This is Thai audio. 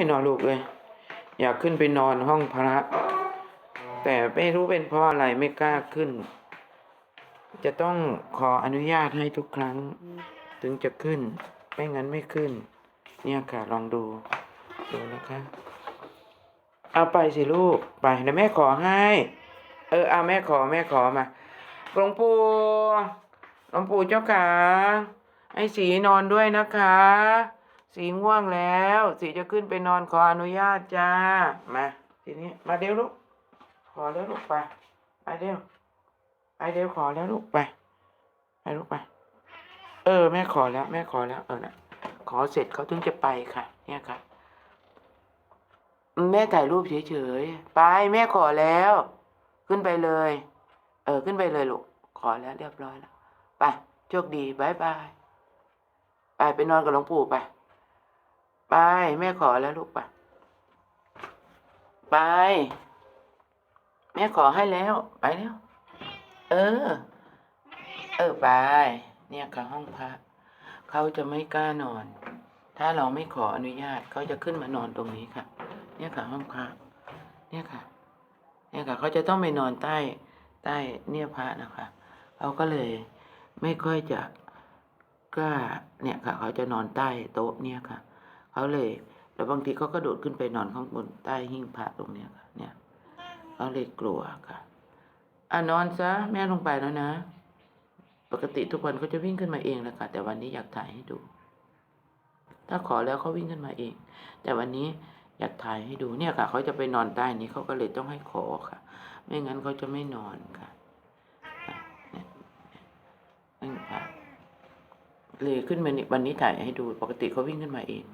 ยนอนลูกเลย อยากขึ้นไปนอนห้องพระ แต่ไม่รู้เป็นเพราะอะไรไม่กล้าขึ้น จะต้องขออนุญาตให้ทุกครั้ง ถึงจะขึ้น ไม่งั้นไม่ขึ้น เนี่ยค่ะลองดู ดูนะคะ เอาไปสิลูก ไปเดี๋ยวแม่ขอให้ เออเอาแม่ขอแม่ขอมาหลวงปู่หลวงปู่เจ้าขาให้สีนอนด้วยนะคะ สีง่วงแล้ว สีจะขึ้นไปนอนขออนุญาตจ้า มาทีนี้มาเดี๋ยวลูก ขอแล้วลูกไป ไปเดี๋ยวไปเดี๋ยวขอแล้วลูกไป ไปลูกไป เออ แม่ขอแล้ว แม่ขอแล้ว เออนะขอเสร็จเขาถึงจะไปค่ะ เนี่ยค่ะ แม่ถ่ายรูปเฉยๆ ไปแม่ขอแล้ว ขึ้นไปเลย เออ ขึ้นไปเลยลูก ขอแล้วเรียบร้อยแล้ว ไป โชคดีบายบาย ไปไปนอนกับหลวงปู่ไป ไป แม่ขอแล้วลูกไปไป แม่ขอให้แล้ว ไปแล้ว เออ เออไป เนี่ยค่ะห้องพระเขาจะไม่กล้านอน ถ้าเราไม่ขออนุญาตเขาจะขึ้นมานอนตรงนี้ค่ะ เนี่ยค่ะห้องพระเนี่ยค่ะ เนี่ยค่ะเขาจะต้องไปนอนใต้ใต้เนี่ยพระนะคะเขาก็เลยไม่ค่อยจะกล้าเนี่ยค่ะ เขาจะนอนใต้โต๊ะเนี่ยค่ะ เขาเลย แล้วบางทีเขาก็โดดขึ้นไปนอนข้างบนใต้หิ้งพระตรงเนี้ยค่ะ เนี่ยเขาเลยกลัวค่ะอะนอนซะแม่ลงไปแล้วนะ ปกติทุกวันเขาจะวิ่งขึ้นมาเองแหละค่ะ แต่วันนี้อยากถ่ายให้ดู ถ้าขอแล้วเขาวิ่งขึ้นมาเอง แต่วันนี้อยากถ่ายให้ดูเนี่ยค่ะเขาจะไปนอนใต้นี้เขาก็เลยต้องให้ขอค่ะ ไม่งั้นเขาจะไม่นอนค่ะนี่ค่ะเลยขึ้นมานี่วันนี้ถ่ายให้ดู ปกติเขาวิ่งขึ้นมาเอง